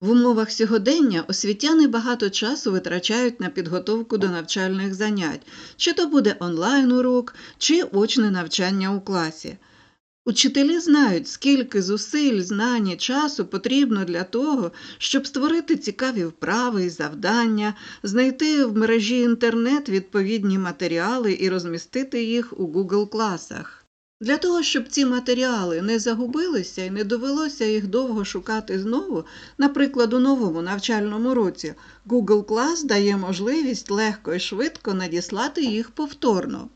В умовах сьогодення освітяни багато часу витрачають на підготовку до навчальних занять, чи то буде онлайн-урок, чи очне навчання у класі. Учителі знають, скільки зусиль, знань і часу потрібно для того, щоб створити цікаві вправи і завдання, знайти в мережі інтернет відповідні матеріали і розмістити їх у Google класах. Для того, щоб ці матеріали не загубилися і не довелося їх довго шукати знову, наприклад, у новому навчальному році, Google Class дає можливість легко і швидко надіслати їх повторно.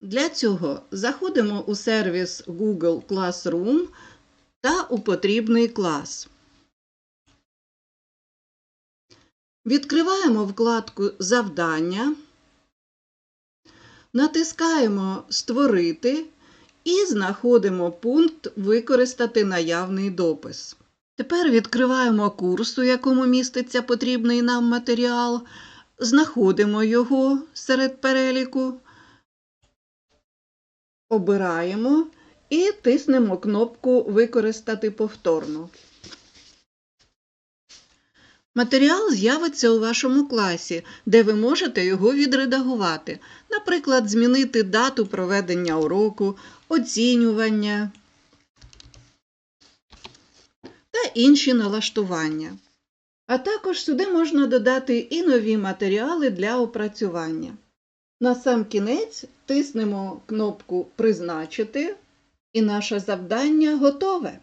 Для цього заходимо у сервіс Google Classroom та у потрібний клас. Відкриваємо вкладку Завдання, натискаємо Створити і знаходимо пункт Використати наявний допис. Тепер відкриваємо курс, у якому міститься потрібний нам матеріал, знаходимо його серед переліку, обираємо і тиснемо кнопку Використати повторно. Матеріал з'явиться у вашому класі, де ви можете його відредагувати, наприклад, змінити дату проведення уроку, оцінювання та інші налаштування. А також сюди можна додати і нові матеріали для опрацювання. На сам кінець тиснемо кнопку Призначити, і наше завдання готове.